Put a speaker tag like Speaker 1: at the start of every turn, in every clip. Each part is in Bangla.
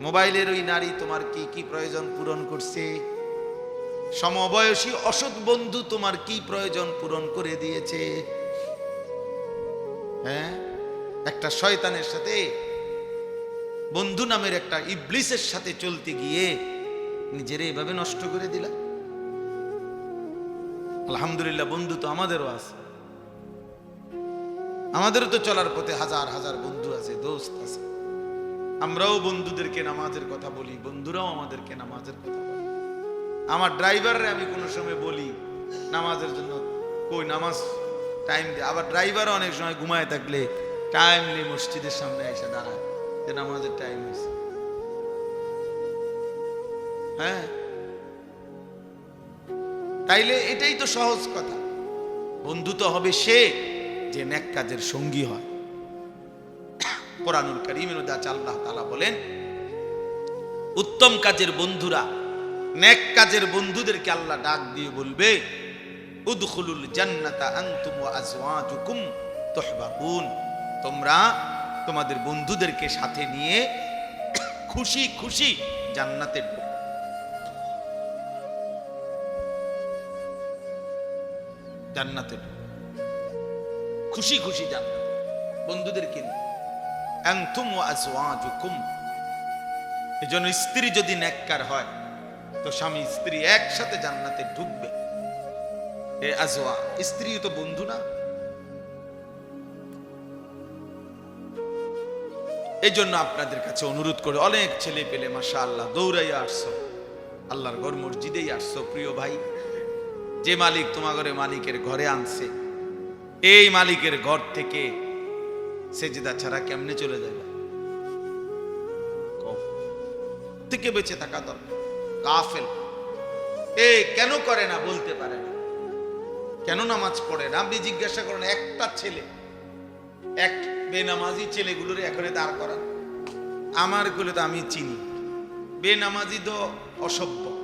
Speaker 1: মোবাইলের ওই নারী তোমার কি কি প্রয়োজন পূরণ করছে? সমবয়সী অসৎ বন্ধু তোমার কি প্রয়োজন পূরণ করে দিয়েছে? হ্যাঁ? একটা শয়তানের সাথে বন্ধু নামের একটা ইবলিসের সাথে চলতে গিয়ে নিজের এভাবে নষ্ট করে দিলা। আলহামদুলিল্লাহ, বন্ধু তো আমাদেরও আছে। আমাদেরও তো চলার পথে হাজার হাজার বন্ধু আছে, দোস্ত আছে। আমরাও বন্ধুদেরকে নামাজের কথা বলি, বন্ধুরাও আমাদেরকে নামাজের কথা বলে। আমার ড্রাইভাররে আমি কোনো সময় বলি, নামাজের জন্য কই নামাজ টাইম দে। আবার ড্রাইভারও অনেক সময় ঘুমায় থাকলে টাইমলি মসজিদের সামনে এসে দাঁড়ায় যে নামাজের টাইম হয়েছে। হ্যাঁ? তাইলে এটাই তো সহজ কথা। বন্ধু তো হবে সে যে নেক কাজের সঙ্গী হয়। কোরআনুল করিমের আছে আল্লাহ তাআলা বলেন, উত্তম কাজের বন্ধুরা, নেক কাজের বন্ধুদেরকে আল্লাহ ডাক দিয়ে বলবে জান্নাতা আনতুম ওয়া আজওয়াজুকুম তোমরা তোমাদের বন্ধুদেরকে সাথে নিয়ে খুশি খুশি জান্নাতে। জান্নাতে খুশি খুশি বন্ধুদেরকে নিয়ে। আনতুম ওয়া আজওয়াজুকুম। এজন্য স্ত্রী যদি নেককার হয়, তো স্বামী স্ত্রী একসাথে জান্নাতে ঢুকবে। এ আজওয়া, স্ত্রী তো বন্ধু না। এই জন্য আপনাদের কাছে অনুরোধ করে, অনেক ছেলে পেলে মাসা আল্লাহ দৌড়াইয়া আসছো, আল্লাহর ঘর মসজিদেই আসছো, প্রিয় ভাই। যে মালিক তোমাগরে মালিকের ঘরে আনছে, এই মালিকের ঘর থেকে সেজদা ছাড়া কেমনে চলে যাবে। থেকে বেঁচে থাকা দরকার। কাফেল এ কেন করে না বলতে পারে না? কেন নামাজ পড়ে না? আপনি জিজ্ঞাসা করেন, একটা ছেলে, এক বেনামাজি ছেলেগুলোর এখানে দাঁড় করান। আমারগুলো তো আমি চিনি। বেনামাজি তো অসভ্য।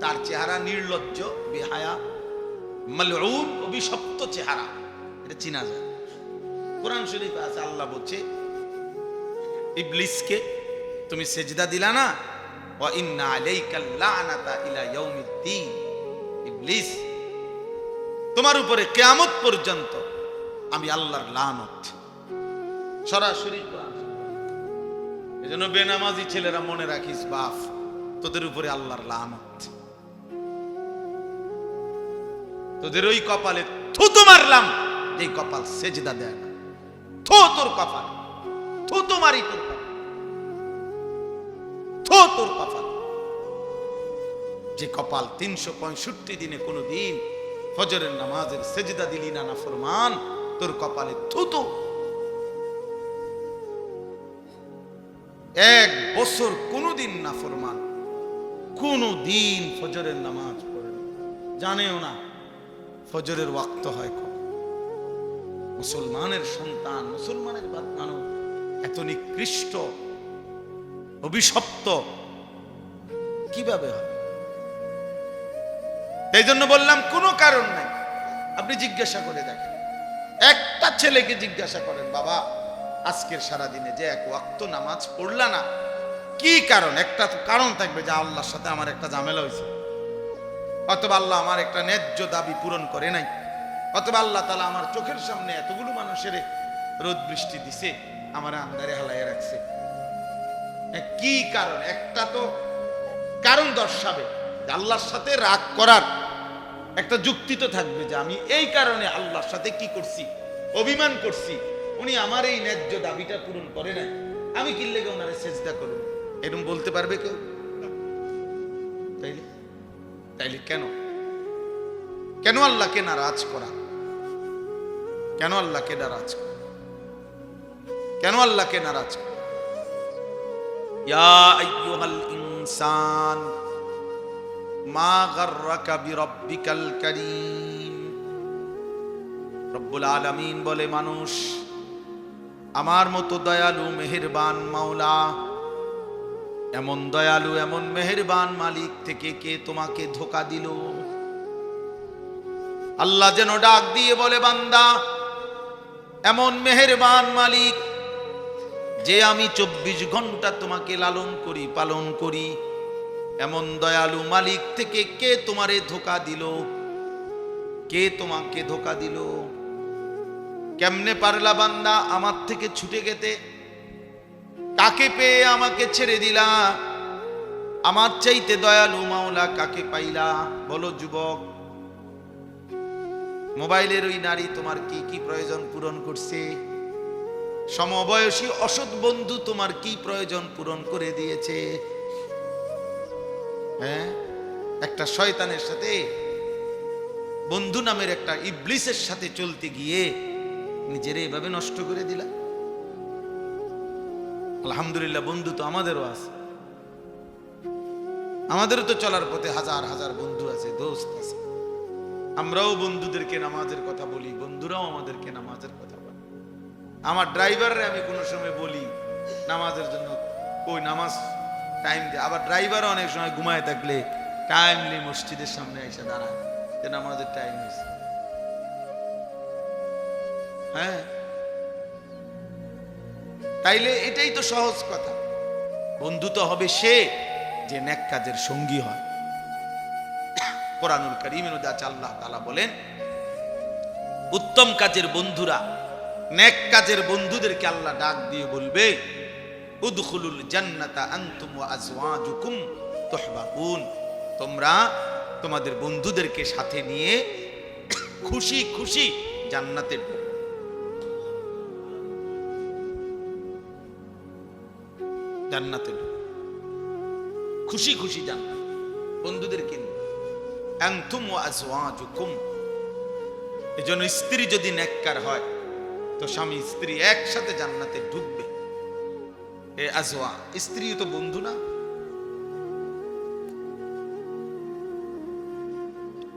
Speaker 1: তার চেহারা নির্লজ্জ, বেহায়া মালউন অভিশপ্ত চেহারা। এটা চিনা যায়। কোরআন শরীফ আছে, আল্লাহ বলছে, ইবলিসকে তুমি সেজদা দিলা না? ওয়া ইন্না আলাইকা লানাতা ইলা ইয়াউমিদ্দিন। ইবলিস, তোমার উপরে কিয়ামত পর্যন্ত আমি আল্লাহর লানত। সরাসরি কোরআন এজন্য বেনামাজি ছেলেরা মনে রাখিস, বাপ, তোদের উপরে আল্লাহর লানত। তোদের ওই কপালে থুতু মারলাম এই কপাল সেজদা দেয় থো তোর কপাল, থু তো মারি তোর থো তোর কপাল। যে কপাল তিনশো পঁয়ষট্টি দিনে কোনো দিন ফজরের নামাজের সেজদা দিলি না না ফরমান, তোর কপালে থুতু। এক বছর কোনোদিন না ফরমান কোনো দিন ফজরের নামাজ পড়ে। জানেও না, ফজরের ওয়াক্ত হয় মুসলমানের সন্তান, মুসলমানের বাদ মানব এত নিকৃষ্ট, অভিশপ্ত, কীভাবে হয় এই জন্য বললাম, কোনো কারণ নাই। আপনি জিজ্ঞাসা করে দেখেন। একটা ছেলেকে জিজ্ঞাসা করেন, বাবা, আজকের সারা দিনে যে এক ওয়াক্ত নামাজ পড়লা না, কি কারণ? একটা কারণ থাকবে যে আল্লাহর সাথে আমার একটা ঝামেলা হয়েছে। অথবা আল্লাহ আমার একটা ন্যায্য দাবি পূরণ করে নাই। অথবা আল্লাহ তালা আমার চোখের সামনে এতগুলো মানুষের রোদ বৃষ্টি দিছে, আমার আন্দারে হালাইয়া রাখছে। কি কারণ? একটা তো কারণ দর্শাবে আল্লাহর সাথে রাগ করার একটা যুক্তি তো থাকবে যে আমি এই কারণে আল্লাহর সাথে কি করছি, অভিমান করছি, উনি আমার এই ন্যায্য দাবিটা পূরণ করে নাই, আমি কি লেগে ওনারে চেষ্টা করব? এরকম বলতে পারবে কেউ? তাইলে? তাইলে কেন? কেন আল্লাহকে নারাজ করা? কেন আল্লাহকে নারাজ করা? কেন আল্লাহকে নারাজ করা? ইয়া আইয়ুহাল ইনসান, মা গাররাকা বিরাব্বিকাল কারীম। রব্বুল আলামিন বলে, মানুষ, আমার মতো দয়ালু, মেহেরবান মাওলা, এমন দয়ালু, এমন মেহেরবান মালিক থেকে কে তোমাকে ধোকা দিল? আল্লাহ যেন ডাক দিয়ে বলে, বান্দা, এমন মেহেরবান মালিক যে আমি চব্বিশ ঘণ্টা তোমাকে লালন করি, পালন করি। এমন দয়ালু মালিক থেকে কে তোমারে ধোকা দিল? কে তোমাকে ধোকা দিল? কেমনে পারলা বান্দা আমার থেকে ছুটে গেতে? কাকে পেয়ে আমাকে ছেড়ে দিলা? আমার চাইতে দয়ালু মাওলা কাকে পাইলা? বলো, যুবক। মোবাইলের ওই নারী তোমার কি কি প্রয়োজন পূরণ করছে? সমবয়সী অসৎ বন্ধু তোমার কি প্রয়োজন পূরণ করে দিয়েছে? হ্যাঁ? একটা শয়তানের সাথে বন্ধু নামের একটা ইবলিসের সাথে চলতে গিয়ে নিজেরে এভাবে নষ্ট করে দিলা। আলহামদুলিল্লাহ, বন্ধু তো আমাদেরও আছে। আমাদেরও তো চলার পথে হাজার হাজার বন্ধু আছে, দোস্ত আছে। আমরাও বন্ধুদেরকে নামাজের কথা বলি, বন্ধুরাও আমাদেরকে নামাজের কথা বলে। আমার ড্রাইভাররে আমি কোনো সময় বলি, নামাজের জন্য ওই নামাজ টাইম দিয়ে আবার ড্রাইভারও অনেক সময় ঘুমায় থাকলে টাইমলি মসজিদের সামনে এসে দাঁড়ায় যে নামাজের টাইম হয়েছে হ্যাঁ? তাইলে এটাই তো সহজ কথা। বন্ধু তো হবে সে যে ন্যাক কাজের সঙ্গী হয়। কোরআনুল করিমের মধ্যে আছে আল্লাহ তাআলা বলেন, উত্তম কাজের বন্ধুরা, নেক কাজের বন্ধুদেরকে আল্লাহ ডাক দিয়ে বলবে জান্নাতা আজওয়াজুকুম তোমরা তোমাদের বন্ধুদেরকে সাথে নিয়ে খুশি খুশি জান্নাতে জান্নাতে খুশি খুশি জান্নাত বন্ধুদেরকে নিয়ে। এজন্য স্ত্রী যদি নেককার হয়, তো স্বামী স্ত্রী একসাথে জান্নাতে ঢুকবে। এ আজওয়া, স্ত্রী তো বন্ধু না।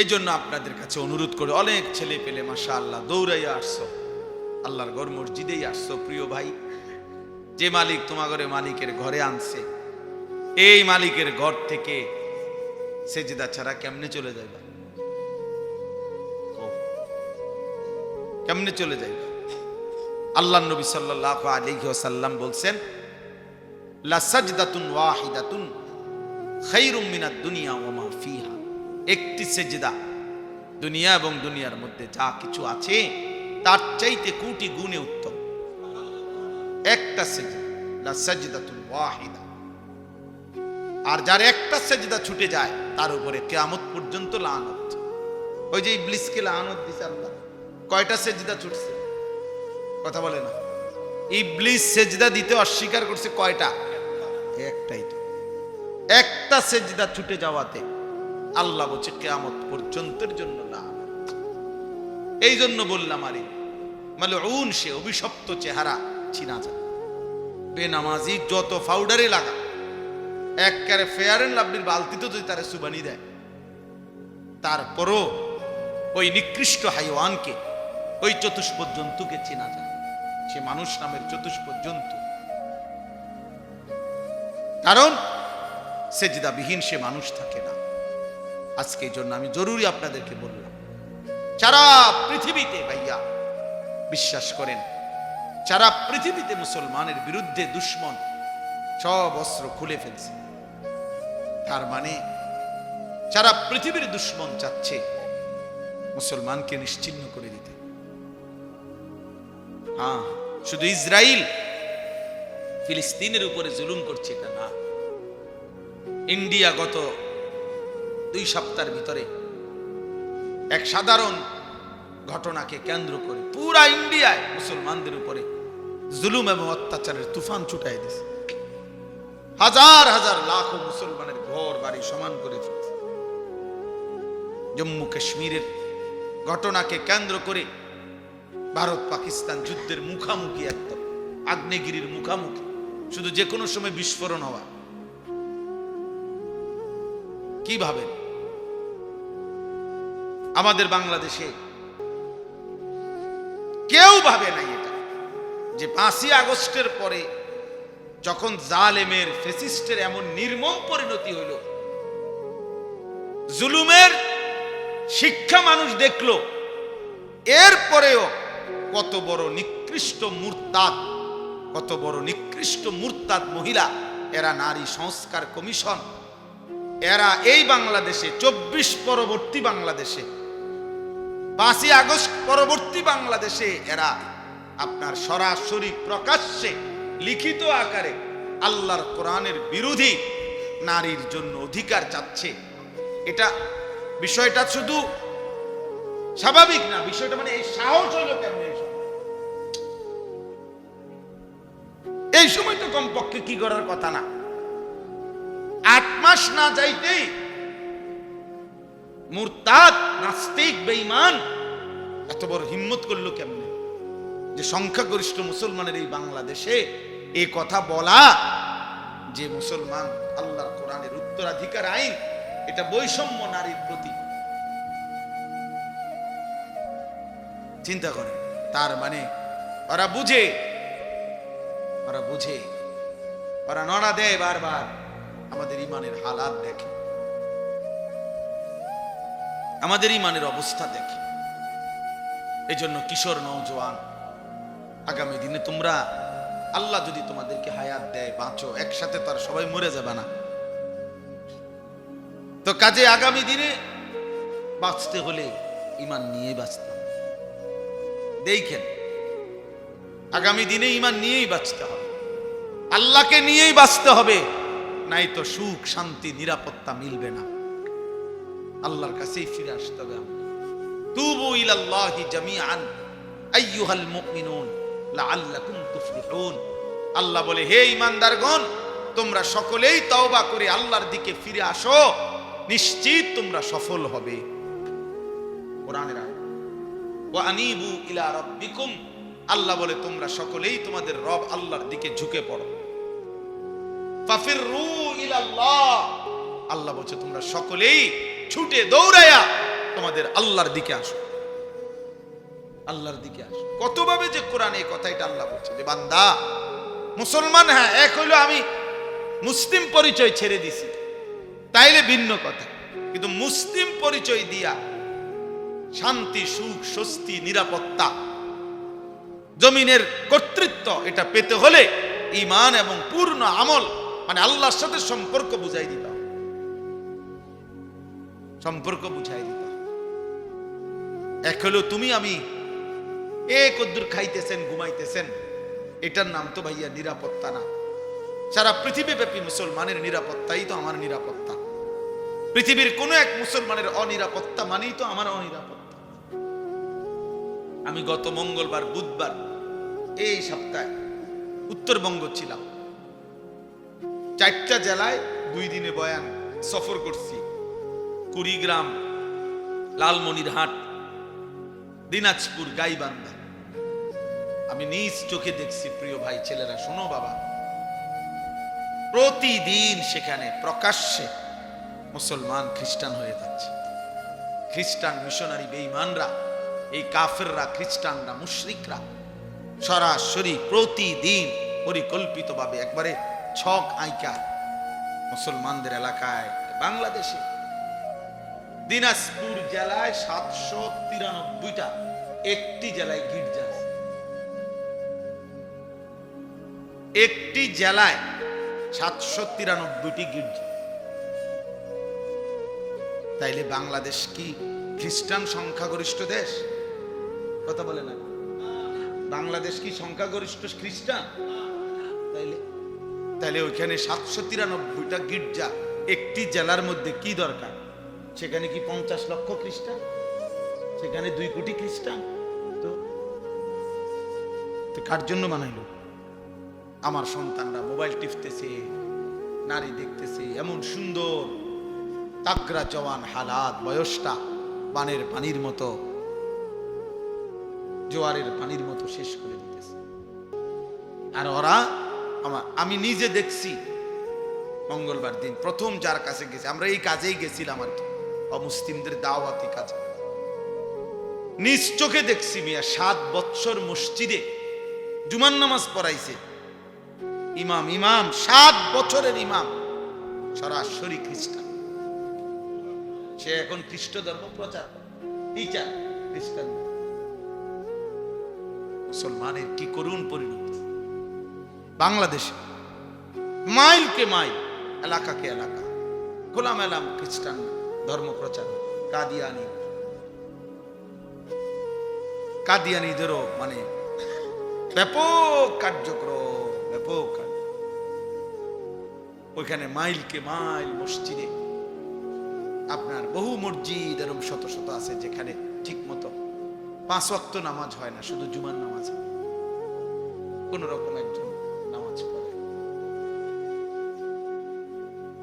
Speaker 1: এই জন্য আপনাদের কাছে অনুরোধ করে অনেক ছেলে পেলে মাসা আল্লাহ দৌড়াইয়া আসছো। আল্লাহর ঘর মসজিদেই আসছো, প্রিয় ভাই। যে মালিক তোমাগরে মালিকের ঘরে আনছে, এই মালিকের ঘর থেকে সেজদা ছাড়া কেমনে চলে যাইবা? কেমনে চলে যাইবা? আল্লাহ নবী সাল্লাল্লাহু আলাইহি ওয়াসাল্লাম বলছেন, লা সাজদাতুন ওয়াহিদাতুন খায়রুম মিনাদ দুনিয়া ওয়া মা ফিহা। একটি সেজদা দুনিয়া এবং দুনিয়ার মধ্যে যা কিছু আছে, তার চাইতে কোটি গুণে উত্তম। একটা সেজদা, লা সাজদাতুন ওয়াহিদা। আর যার একটা সেজদা ছুটে যায়, তার উপরে কেয়ামত পর্যন্ত লানত। ওই যে ইবলিসকে লানত দিছে আল্লাহ। কয়টা সেজদা ছুটছে? কথা বলে না। ইবলিস সেজদা দিতে অস্বীকার করছে কয়টা? একটাই তো। একটা সেজদা ছুটে যাওয়াতে আল্লাহ বলছে, কেয়ামত পর্যন্তের জন্য লানত। এই জন্য বললাম আরে মানে উন সে অভিশপ্ত চেহারা চিনা যায়। বেনামাজি যত ফাউডারে লাগা একবারে ফেয়ার এন্ড লাভলির বালতিতে যদি তারা সুবানি দেয়, তারপরও ওই নিকৃষ্ট হাইওয়ানকে, ওই চতুষ্প জন্তুকে চেনা যায়। সে মানুষ নামের চতুষ্প জন্তু কারণ সেজদাবিহীন সে মানুষ থাকে না। আজকে জন্য আমি জরুরি আপনাদেরকে বললাম সারা পৃথিবীতে ভাইয়া, বিশ্বাস করেন সারা পৃথিবীতে মুসলমানের বিরুদ্ধে দুশ্মন, সব অস্ত্র খুলে ফেলছে। তার মানে সারা পৃথিবীর দুশ্মন চাচ্ছে, মুসলমানকে নিশ্চিহ্ন করে দিতে। হ্যাঁ শুধু ইসরায়েল ফিলিস্তিনের উপরে জুলুম করছে, এটা না। ইন্ডিয়া গত দুই সপ্তাহের ভিতরে এক সাধারণ ঘটনাকে কেন্দ্র করে পুরা ইন্ডিয়ায় মুসলমানদের উপরে জুলুম এবং অত্যাচারের তুফান ছুটাই দিছে হাজার হাজার লাখো মুসলমানের ঘর, বাড়ি সমান করে ফেলছে জম্মু কাশ্মীরের ঘটনাকে কেন্দ্র করে ভারত পাকিস্তান যুদ্ধের মুখামুখি একদম আগ্নেয়গিরির মুখামুখি। শুধু যে কোনো সময় বিস্ফোরণ হওয়া। কি ভাবেন? আমাদের বাংলাদেশে কেউ ভাবে নাই এটা, যে পাঁচই আগস্টের পরে যখন জালেমের, ফেসিস্টের এমন নির্মম পরিণতি হইল, জুলুমের শিক্ষা মানুষ দেখল, এরপরেও কত বড় নিকৃষ্ট মুরতাদ, কত বড় নিকৃষ্ট মুরতাদ মহিলা, এরা নারী সংস্কার কমিশন, এরা এই বাংলাদেশে, চব্বিশ পরবর্তী বাংলাদেশে, পাঁচই আগস্ট পরবর্তী বাংলাদেশে, এরা আপনার সরাসরি প্রকাশ্যে লিখিত আকারে আল্লাহর কোরআনের বিরোধী নারীর জন্য অধিকার চাচ্ছে। এটা বিষয়টা শুধু স্বাভাবিক না, বিষয়টা মানে এই সাহস হইল কেমন এই সময়? তো কমপক্ষে কি করার কথা না। আট মাস না যাইতেই মুরতাদ, নাস্তিক, বেঈমান, এত বড় হিম্মত করল কেমনে? যে সংখ্যাগরিষ্ঠ মুসলমানের এই বাংলাদেশে এই কথা বলা যে মুসলমান আল্লাহর কোরআনের উত্তরাধিকার আইন, এটা বৈষম্য নারীর প্রতি। চিন্তা করে তার মানে ওরা বুঝে ওরা বুঝে, ওরা নড়া দেয় বারবার, আমাদের ইমানের হালাত দেখে, আমাদের ইমানের অবস্থা দেখে। এজন্য কিশোর নৌজওয়ান আগামী দিনে তোমরা আল্লাহ যদি তোমাদেরকে হায়াত দেয়, বাঁচো, একসাথে তো আর সবাই মরে যাবে না। তো কাজে আগামী দিনে বাঁচতে হলে ইমান নিয়ে বাঁচতে দেখেন, আগামী দিনে ইমান নিয়েই বাঁচতে হবে। আল্লাহকে নিয়েই বাঁচতে হবে, নাই তো সুখ, শান্তি, নিরাপত্তা মিলবে না। আল্লাহর কাছেই ফিরে আসতে হবে। তুবু ইলাল্লাহি জামিআন, আইয়ুহাল মুমিনুন। আল্লাহ বলে, হে ঈমানদারগণ, তোমরা সকলেই তওবা করে আল্লাহর দিকে ফিরে আসো। নিশ্চিত তোমরা সফল হবে। আল্লাহ বলে, তোমরা সকলেই তোমাদের রব আল্লাহর দিকে ঝুঁকে পড়ো। ইলাল্লাহ। আল্লাহ বলছে, তোমরা সকলেই ছুটে দৌড়ায়া তোমাদের আল্লাহর দিকে আসো। আল্লাহর দিকে আসো। কতভাবে যে কোরআন এই কথা এটা আল্লাহ বলছে, যে বান্দা, মুসলমান হ্যাঁ এক হইল আমি মুসলিম পরিচয় ছেড়ে দিছি, তাইলে ভিন্ন কথা। কিন্তু মুসলিম পরিচয় দিয়া শান্তি, সুখ, স্বস্তি, নিরাপত্তা, জমিনের কর্তৃত্ব, এটা পেতে হলে ইমান এবং পূর্ণ আমল মানে আল্লাহর সাথে সম্পর্ক বুঝাই দিতে সম্পর্ক বুঝাই দিতে এক হলো তুমি আমি এ কদ্দুর খাইতেছেন, ঘুমাইতেছেন। এটার নাম তো ভাইয়া নিরাপত্তা না। সারা পৃথিবীব্যাপী মুসলমানের নিরাপত্তাই তো আমার নিরাপত্তা। পৃথিবীর কোন এক মুসলমানের অনিরাপত্তা মানেই তো আমার অনিরাপত্তা। আমি গত মঙ্গলবার, বুধবার এই সপ্তাহে উত্তরবঙ্গ ছিলাম। চারটা জেলায় দুই দিনে বয়ান সফর করছি। কুড়িগ্রাম, লালমনিরহাট দিনাজপুর, গাইবান্ধা। আমি নিজ চোখে দেখছি, প্রিয় ভাই, ছেলেরা, শোনো বাবা। প্রতিদিন সেখানে প্রকাশ্যে মুসলমান, খ্রিস্টান হয়ে যাচ্ছে। খ্রিস্টান মিশনারি বেঈমানরা, এই কাফেররা, খ্রিস্টানরা, মুশরিকরা, সরাসরি প্রতিদিন পরিকল্পিতভাবে একবারে ছক আইকা মুসলমানদের এলাকায়, বাংলাদেশে। দিনাজপুর জেলায় সাতশো তিরানব্বইটা, একটি জেলায় গির্জা আছে। একটি জেলায় সাতশো তিরানব্বইটি গির্জা। তাইলে বাংলাদেশ কি খ্রিস্টান সংখ্যাগরিষ্ঠ দেশ? কথা বলে না। বাংলাদেশ কি সংখ্যাগরিষ্ঠ খ্রিস্টান? তাইলে তাইলে ওইখানে সাতশো তিরানব্বইটা গির্জা একটি জেলার মধ্যে কি দরকার? সেখানে কি পঞ্চাশ লক্ষ খ্রিস্টান? সেখানে দুই কোটি খ্রিস্টান? তো কার জন্য বানাইলো? আমার সন্তানরা মোবাইল টিপতেছে, নারী দেখতেছে, এমন সুন্দর তাকরা জওয়ান হালাত, বয়সটা বানের পানির মতো, জোয়ারের পানির মতো শেষ করে দিতেছে। আর ওরা আমার, আমি নিজে দেখছি মঙ্গলবার দিন, প্রথম যার কাছে গেছি, আমরা এই কাজেই গেছিলাম আর কি। অমুসলিমদের দাওয়াতি কাজে। নিজ চোখে দেখছি মিয়া, সাত বৎসর মসজিদে জুমান নামাজ পড়াইছে। ইমাম ইমাম, সাত বছরের ইমাম, সরাসরি খ্রিস্টান। সে এখন খ্রিস্ট ধর্ম প্রচার, টিচার, খ্রিস্টান। মুসলমানের কি করুণ পরিণতি। বাংলাদেশে মাইলকে মাইল এলাকা গোলাম এলাম খ্রিস্টান ধর্ম প্রচার কাদিয়ানি কাদিয়ানিদেরও মানে ব্যাপক কার্যক্রম, ব্যাপক। ওইখানে মাইলকে মাইল মসজিদে আপনার বহু মসজিদ এরকম শত শত আছে যেখানে ঠিক মতো পাঁচ ওয়াক্ত নামাজ হয় না, শুধু জুমার নামাজ। কোন রকম একজন নামাজ পড়ে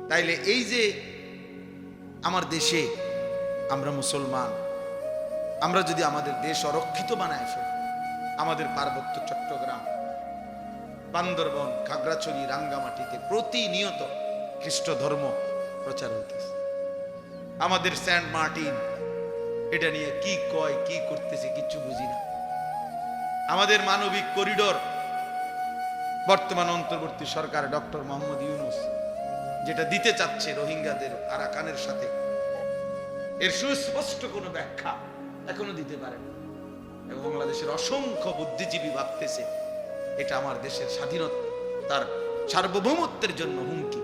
Speaker 1: তাইলে এই যে আমার দেশে আমরা মুসলমান, আমরা যদি আমাদের দেশ অরক্ষিত বানায় ফেলি, আমাদের পার্বত্য চট্টগ্রাম, বান্দরবন, খাগড়াছড়ি, রাঙ্গামাটিতে প্রতিনিয়ত খ্রিস্ট ধর্ম প্রচার হইতেছে। আমাদের স্যান্ট মার্টিন, এটা নিয়ে কি কয়, কি করতেছে কিচ্ছু বুঝি না। আমাদের মানবিক করিডোর, বর্তমান অন্তর্বর্তী সরকার ডক্টর মোহাম্মদ ইউনুস যেটা দিতে চাচ্ছে রোহিঙ্গাদের আরাকানের সাথে। এর সুস্পষ্ট কোনো ব্যাখ্যা এখনও দিতে পারে এবং বাংলাদেশের অসংখ্য বুদ্ধিজীবী ভাবতেছে, এটা আমার দেশের স্বাধীনতা, তার সার্বভৌমত্বের জন্য হুমকি।